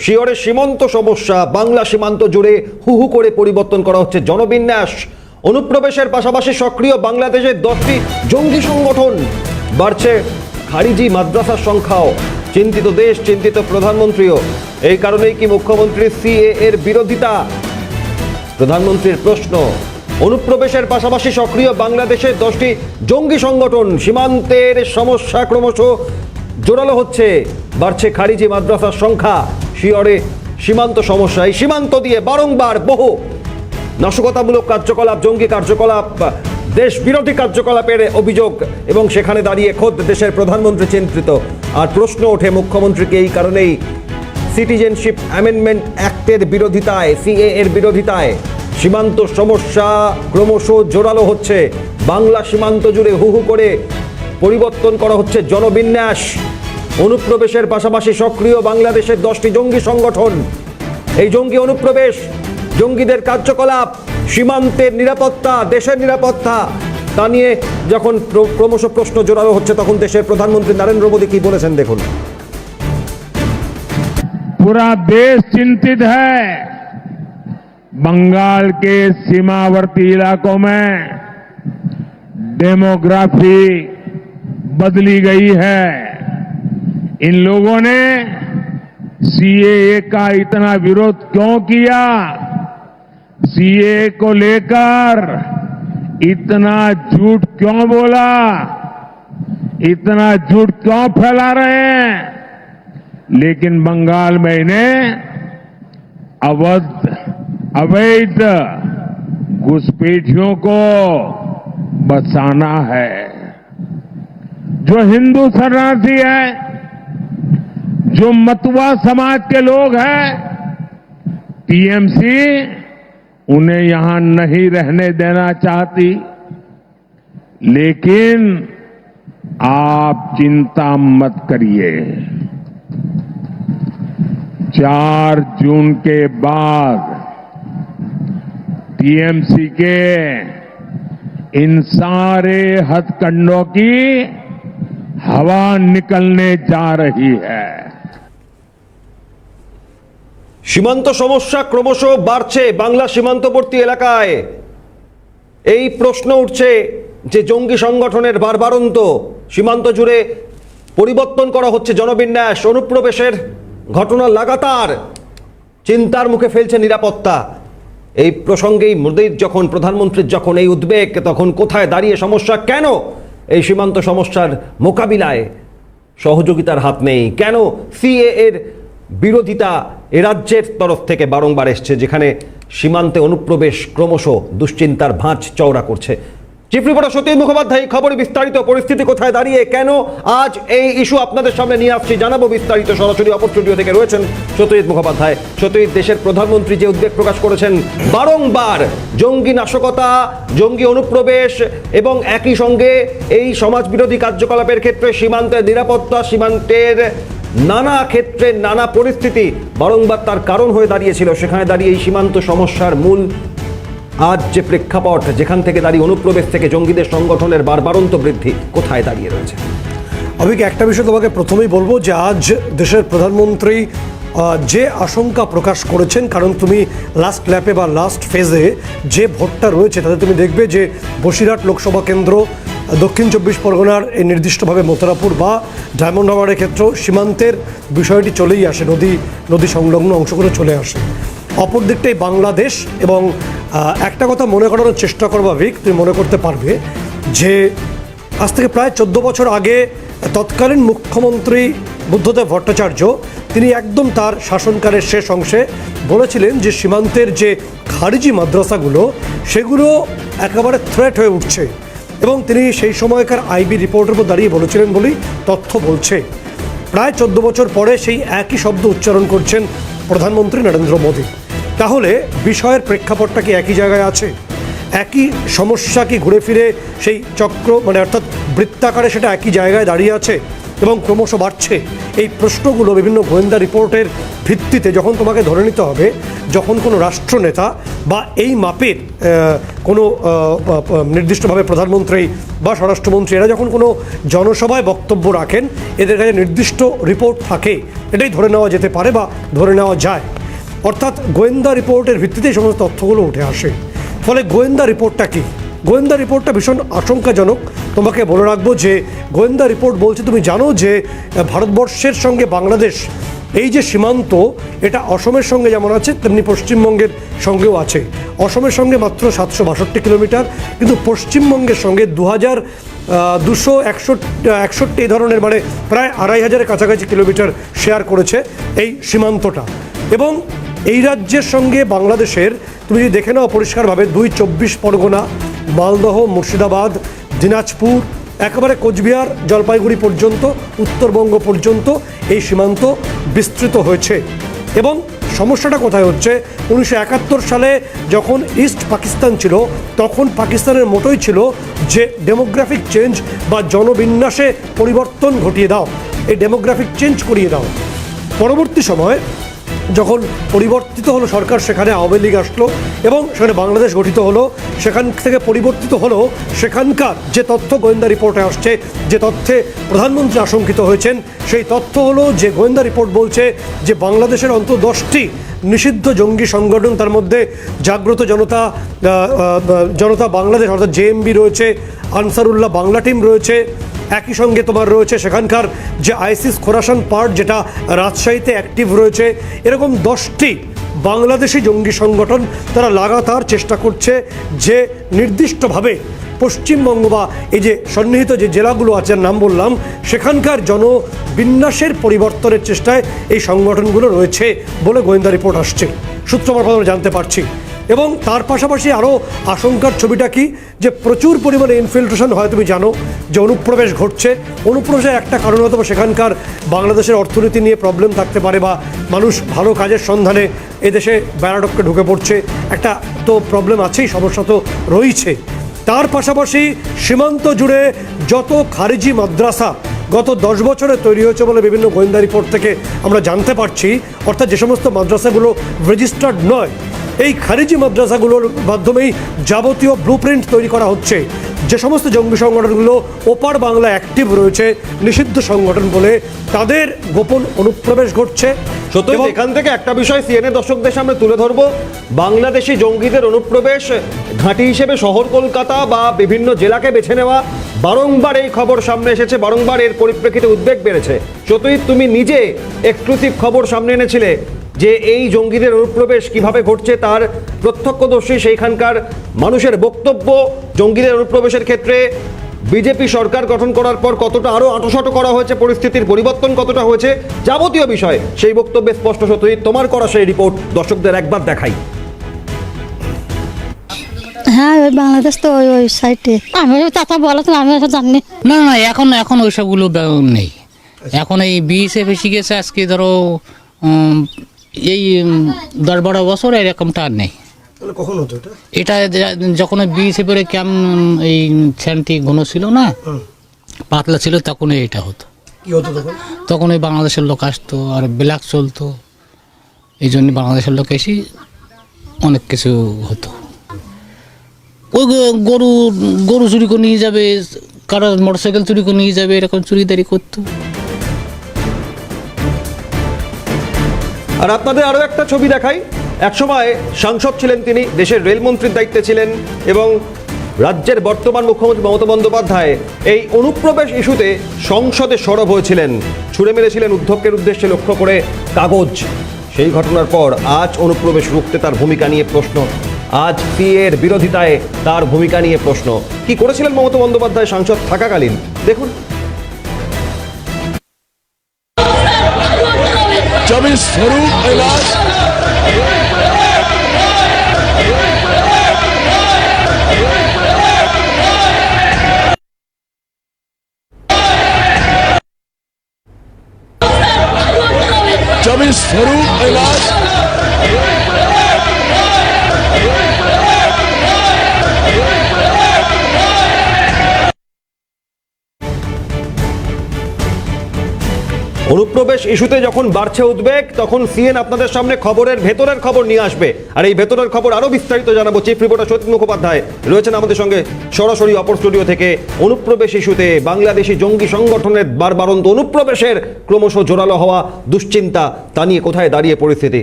শিয়রে সীমান্ত সমস্যা, বাংলা সীমান্ত জুড়ে হু হু করে পরিবর্তন করা হচ্ছে জনবিন্যাস। অনুপ্রবেশের পাশাপাশি সক্রিয় বাংলাদেশের দশটি জঙ্গি সংগঠন। বাড়ছে খারিজি মাদ্রাসার সংখ্যাও। চিন্তিত দেশ, চিন্তিত প্রধানমন্ত্রীও। এই কারণেই কি মুখ্যমন্ত্রী সিএ এর বিরোধিতা? প্রধানমন্ত্রীর প্রশ্ন, অনুপ্রবেশের পাশাপাশি সক্রিয় বাংলাদেশের দশটি জঙ্গি সংগঠন, সীমান্তের সমস্যা ক্রমশ জোরালো হচ্ছে। বাড়ছে খারিজি মাদ্রাসার সংখ্যা। শিয়রে সীমান্ত সমস্যা এই সীমান্ত দিয়ে বারংবার বহু নাশকতামূলক কার্যকলাপ, জঙ্গি কার্যকলাপ, দেশ বিরোধী কার্যকলাপের অভিযোগ এবং সেখানে দাঁড়িয়ে খোদ দেশের প্রধানমন্ত্রী চিন্তিত। আর প্রশ্ন ওঠে মুখ্যমন্ত্রীকে এই কারণেই। সিটিজেনশিপ অ্যামেন্ডমেন্ট অ্যাক্টের বিরোধিতায় সিএ এর বিরোধিতায় সীমান্ত সমস্যা ক্রমশ জোরালো হচ্ছে। বাংলা সীমান্ত জুড়ে হু হু করে পরিবর্তন করা হচ্ছে জনবিন্যাস। অনুপ্রবেশের পাশাপাশি সক্রিয় বাংলাদেশের দশটি জঙ্গি সংগঠন এই জঙ্গি অনুপ্রবেশ জঙ্গিদের কার্যকলাপ সীমান্তের নিরাপত্তা দেশের নিরাপত্তা তা নিয়ে যখন প্র- ক্রমশ প্রশ্ন জোরালো হচ্ছে তখন দেশের প্রধানমন্ত্রী নরেন্দ্র মোদী কি বলেছেন দেখুন पूरा देश चिंतित है बंगाल के सीमावर्ती इलाकों में डेमोग्राफी बदली गई है इन लोगों ने सीएए का इतना विरोध क्यों किया? सीए को लेकर इतना झूठ क्यों बोला? इतना झूठ क्यों फैला रहे हैं? लेकिन बंगाल में इन्हें अवध, अवैध घुसपैठियों को बचाना है। जो हिंदू शरणार्थी है जो मतुआ समाज के लोग हैं टीएमसी उन्हें यहाँ नहीं रहने देना चाहती। लेकिन आप चिंता मत करिए। चार जून के बाद टीएमसी के इन सारे हथकंडों की हवा निकलने जा रही है। সীমান্ত সমস্যা ক্রমশ বাড়ছে বাংলা সীমান্তবর্তী এলাকায়। এই প্রশ্ন উঠছে যে জঙ্গি সংগঠনের বারবারন্ত সীমান্ত জুড়ে পরিবর্তন করা হচ্ছে জনবিন্যাস, অনুপ্রবেশের ঘটনা লাগাতার চিন্তার মুখে ফেলছে নিরাপত্তা। এই প্রসঙ্গেই মোদীর যখন, প্রধানমন্ত্রীর যখন এই উদ্বেগ, তখন কোথায় দাঁড়িয়ে সমস্যা, কেন এই সীমান্ত সমস্যার মোকাবিলায় সহযোগিতার হাত নেই? কেন সিএ এর বিরোধিতা এ রাজ্যের তরফ থেকে বারংবার এসছে, যেখানে সীমান্তে অনুপ্রবেশ ক্রমশ দুশ্চিন্তার ভাঁজ চওড়া করছে। চিফ রিপোর্টার সতীশ মুখোপাধ্যায়, খবরে বিস্তারিত পরিস্থিতি কোথায় দাঁড়িয়ে, কেন আজ এই ইস্যু আপনাদের সামনে নিয়ে আসছি জানাব বিস্তারিত। সরাসরি অপর স্টুডিও থেকে রয়েছেন সত্যজিৎ মুখোপাধ্যায়। সত্যজিৎ দেশের প্রধানমন্ত্রী যে উদ্বেগ প্রকাশ করেছেন, বারংবার জঙ্গি নাশকতা, জঙ্গি অনুপ্রবেশ এবং একই সঙ্গে এই সমাজ বিরোধী কার্যকলাপের ক্ষেত্রে সীমান্তের নিরাপত্তা, সীমান্তের নানা ক্ষেত্রে নানা পরিস্থিতি বারংবার তার কারণ হয়ে দাঁড়িয়েছিল। সেখানে দাঁড়িয়ে এই সীমান্ত সমস্যার মূল আজ যে প্রেক্ষাপট, যেখান থেকে দাঁড়িয়ে অনুপ্রবেশ থেকে জঙ্গিদের সংগঠনের বারবারন্ত বৃদ্ধি কোথায় দাঁড়িয়ে রয়েছে? অভিক, একটা বিষয় তোমাকে প্রথমেই বলব যে আজ দেশের প্রধানমন্ত্রী যে আশঙ্কা প্রকাশ করেছেন, কারণ তুমি লাস্ট ল্যাপে বা লাস্ট ফেজে যে ভোটটা রয়েছে, তাতে তুমি দেখবে যে বসিরহাট লোকসভা কেন্দ্র দক্ষিণ চব্বিশ পরগনার এই নির্দিষ্টভাবে মথুরাপুর বা ডায়মন্ড হারবারের ক্ষেত্রেও সীমান্তের বিষয়টি চলেই আসে, নদী নদী সংলগ্ন অংশগুলো চলে আসে। অপর দিকটাই বাংলাদেশ এবং একটা কথা মনে করানোর চেষ্টা করবা, ভিক, তুমি মনে করতে পারবে যে আজ থেকে প্রায় চোদ্দ বছর আগে তৎকালীন মুখ্যমন্ত্রী বুদ্ধদেব ভট্টাচার্য, তিনি একদম তার শাসনকালের শেষ অংশে বলেছিলেন যে সীমান্তের যে খারিজি মাদ্রাসাগুলো, সেগুলো একেবারে থ্রেট হয়ে উঠছে। এবং তিনি সেই সময়কার আইবি রিপোর্টের উপর দাঁড়িয়ে বলেছিলেন বলেই তথ্য বলছে। প্রায় চোদ্দ বছর পরে সেই একই শব্দ উচ্চারণ করছেন প্রধানমন্ত্রী নরেন্দ্র মোদী। তাহলে বিষয়ের প্রেক্ষাপটটা কি একই জায়গায় আছে? একই সমস্যা কি ঘুরে ফিরে সেই চক্র মানে অর্থাৎ বৃত্তাকারে সেটা একই জায়গায় দাঁড়িয়ে আছে এবং ক্রমশ বাড়ছে? এই প্রশ্নগুলো বিভিন্ন গোয়েন্দা রিপোর্টের ভিত্তিতে যখন তোমাকে ধরে নিতে হবে যখন কোনো রাষ্ট্রনেতা বা এই মাপের কোনো নির্দিষ্টভাবে প্রধানমন্ত্রী বা স্বরাষ্ট্রমন্ত্রী, এরা যখন কোনো জনসভায় বক্তব্য রাখেন, এদের কাছে নির্দিষ্ট রিপোর্ট থাকে। এটাই ধরে নেওয়া যেতে পারে বা ধরে নেওয়া যায়। অর্থাৎ গোয়েন্দা রিপোর্টের ভিত্তিতে এই সমস্ত তথ্যগুলো উঠে আসে। ফলে গোয়েন্দা রিপোর্টটা কী? গোয়েন্দা রিপোর্টটা ভীষণ আশঙ্কাজনক। তোমাকে বলে রাখব যে, গোয়েন্দা রিপোর্ট বলছে, তুমি জানো যে, ভারতবর্ষের সঙ্গে বাংলাদেশ এই যে সীমান্ত, এটা অসমের সঙ্গে যেমন আছে, তেমনি পশ্চিমবঙ্গের সঙ্গেও আছে। অসমের সঙ্গে মাত্র সাতশো বাষট্টি কিলোমিটার, কিন্তু পশ্চিমবঙ্গের সঙ্গে দু হাজার দুশো একষট্টি একষট্টি এই ধরনের মানে প্রায় আড়াই হাজারের কাছাকাছি কিলোমিটার শেয়ার করেছে এই সীমান্তটা। এবং এই রাজ্যের সঙ্গে বাংলাদেশের, তুমি যদি দেখে নাও পরিষ্কারভাবে, দুই চব্বিশ পরগনা, মালদহ, মুর্শিদাবাদ, দিনাজপুর একেবারে কোচবিহার জলপাইগুড়ি পর্যন্ত, উত্তরবঙ্গ পর্যন্ত এই সীমান্ত বিস্তৃত হয়েছে। এবং সমস্যাটা কোথায় হচ্ছে? উনিশশো একাত্তর সালে যখন ইস্ট পাকিস্তান ছিল, তখন পাকিস্তানের মোটোই ছিল যে ডেমোগ্রাফিক চেঞ্জ বা জনবিন্যাসে পরিবর্তন ঘটিয়ে দাও। এই ডেমোগ্রাফিক চেঞ্জ করিয়ে দাও। পরবর্তী সময় যখন পরিবর্তিত হলো সরকার, সেখানে আওয়ামী লীগ আসলো এবং সেখানে বাংলাদেশ গঠিত হলো। সেখান থেকে পরিবর্তিত হলো সেখানকার যে তথ্য গোয়েন্দা রিপোর্টে আসছে, যে তথ্যে প্রধানমন্ত্রী আশঙ্কিত হয়েছেন, সেই তথ্য হলো যে গোয়েন্দা রিপোর্ট বলছে যে বাংলাদেশের অন্তত দশটি নিষিদ্ধ জঙ্গি সংগঠন, তার মধ্যে জাগ্রত জনতা জনতা বাংলাদেশ, অর্থাৎ জেএমবি রয়েছে, আনসারুল্লাহ বাংলা টিম রয়েছে একই সঙ্গে তোমার রয়েছে সেখানকার যে আইসিস খোরাসান পার্ট যেটা রাজশাহীতে অ্যাক্টিভ রয়েছে। এরকম দশটি বাংলাদেশি জঙ্গি সংগঠন তারা লাগাতার চেষ্টা করছে যে নির্দিষ্টভাবে পশ্চিমবঙ্গ বা এই যে সন্নিহিত যে জেলাগুলো আছে নাম বললাম, সেখানকার জনবিন্যাসের পরিবর্তনের চেষ্টায় এই সংগঠনগুলো রয়েছে বলে গোয়েন্দা রিপোর্ট আসছে। সূত্র আমরা জানতে পারছি। এবং তার পাশাপাশি আরও আশঙ্কার ছবিটা কি? যে প্রচুর পরিমাণে ইনফিল্ট্রেশন হয়, তুমি জানো, যে অনুপ্রবেশ ঘটছে। অনুপ্রবেশের একটা কারণ হয়তো সেখানকার বাংলাদেশের অর্থনীতি নিয়ে প্রবলেম থাকতে পারে বা মানুষ ভালো কাজের সন্ধানে এদেশে ব্যারাডককে ঢুকে পড়ছে। একটা তো প্রবলেম আছেই, সমস্যা তো রয়েছে। তার পাশাপাশি সীমান্ত জুড়ে যত খারিজি মাদ্রাসা গত দশ বছরে তৈরি হয়েছে বলে বিভিন্ন গোয়েন্দা রিপোর্ট থেকে আমরা জানতে পারছি, অর্থাৎ যে সমস্ত মাদ্রাসাগুলো রেজিস্টার্ড নয় এই খারিজি মাদ্রাসাগুলোর মাধ্যমেই যাবতীয় ব্লুপ্রিন্ট তৈরি করা হচ্ছে। যে সমস্ত জঙ্গি সংগঠনগুলো ওপার বাংলা অ্যাক্টিভ রয়েছে নিষিদ্ধ সংগঠন বলে তাদের গোপন অনুপ্রবেশ ঘটছে। সত্যি এখান থেকে একটা বিষয় সিএনএ দর্শকদের সামনে তুলে ধরবো। বাংলাদেশি জঙ্গিদের অনুপ্রবেশ ঘাঁটি হিসেবে শহর কলকাতা বা বিভিন্ন জেলাকে বেছে নেওয়া বারংবার এই খবর সামনে এসেছে বারংবার এর পরিপ্রেক্ষিতে উদ্বেগ বেড়েছে। সত্যই তুমি নিজে এক্সক্লুসিভ খবর সামনে এনেছিলে। যে এই জঙ্গিদের অনুপ্রবেশ কীভাবে ঘটছে তার প্রত্যক্ষদর্শী সেইখানকার মানুষের বক্তব্য জঙ্গিদের অনুপ্রবেশের ক্ষেত্রে বিজেপি সরকার গঠন করার পর কতটা আরও আঁটোসাঁটো করা হয়েছে পরিস্থিতির পরিবর্তন কতটা হয়েছে যাবতীয় বিষয় সেই বক্তব্যে স্পষ্ট সত্যি তোমার করা সেই রিপোর্ট দর্শকদের একবার দেখাই। হ্যাঁ ওই বাংলাদেশ তো ওই ওই সাইডে আমি চাচা বলে তো আমি ওসব জানি। না। না না এখন এখন ওইসবগুলো নেই। এখন এই বিএসএফ এসে গেছে আজকে ধরো এই দশ বারো বছর এরকমটা আর নেই। কখন হতো এটা? যখন বিএসএফ এর ক্যাম্প এই ছ্যানটি ঘন ছিল না পাতলা ছিল তখন এটা হতো। কি হতো তখন? তখন ওই বাংলাদেশের লোক আসতো আর ব্ল্যাক চলতো। এই জন্য বাংলাদেশের লোক এসে অনেক কিছু হতো। ওই গরু গরু চুরি করে নিয়ে যাবে কারও মোটরসাইকেল চুরি করে নিয়ে যাবে এরকম চুরিদারি করতো। আর আপনাদের আরও একটা ছবি দেখাই। একসময় সাংসদ ছিলেন তিনি, দেশের রেলমন্ত্রীর দায়িত্বে ছিলেন এবং রাজ্যের বর্তমান মুখ্যমন্ত্রী মমতা বন্দ্যোপাধ্যায় এই অনুপ্রবেশ ইস্যুতে সংসদে সরব হয়েছিলেন। ছুড়ে মেরেছিলেন উদ্ধবকের উদ্দেশ্যে লক্ষ্য করে কাগজ। সেই ঘটনার পর আজ অনুপ্রবেশ রুখতে তার ভূমিকা নিয়ে প্রশ্ন। আজ সিএর বিরোধিতায় তার ভূমিকা নিয়ে প্রশ্ন। কি করেছিলেন মমতা বন্দ্যোপাধ্যায় সাংসদ থাকাকালীন? দেখুন। स्वरूप कैलाश। स्वरूप कैलाश অনুপ্রবেশ ইস্যুতে যখন বাড়ছে উদ্বেগ, তখন সিএন আপনাদের সামনে খবরের ভেতরের খবর নিয়ে আসবে। আর এই ভেতরের খবর আরও বিস্তারিত জানাব চিফ রিপোর্টার সতীন মুখোপাধ্যায় রয়েছেন আমাদের সঙ্গে সরাসরি অপর স্টুডিও থেকে অনুপ্রবেশ ইস্যুতে বাংলাদেশি জঙ্গি সংগঠনের বারবারন্ত অনুপ্রবেশের ক্রমশ জোরালো হওয়া দুশ্চিন্তা তা নিয়ে কোথায় দাঁড়িয়ে পরিস্থিতি?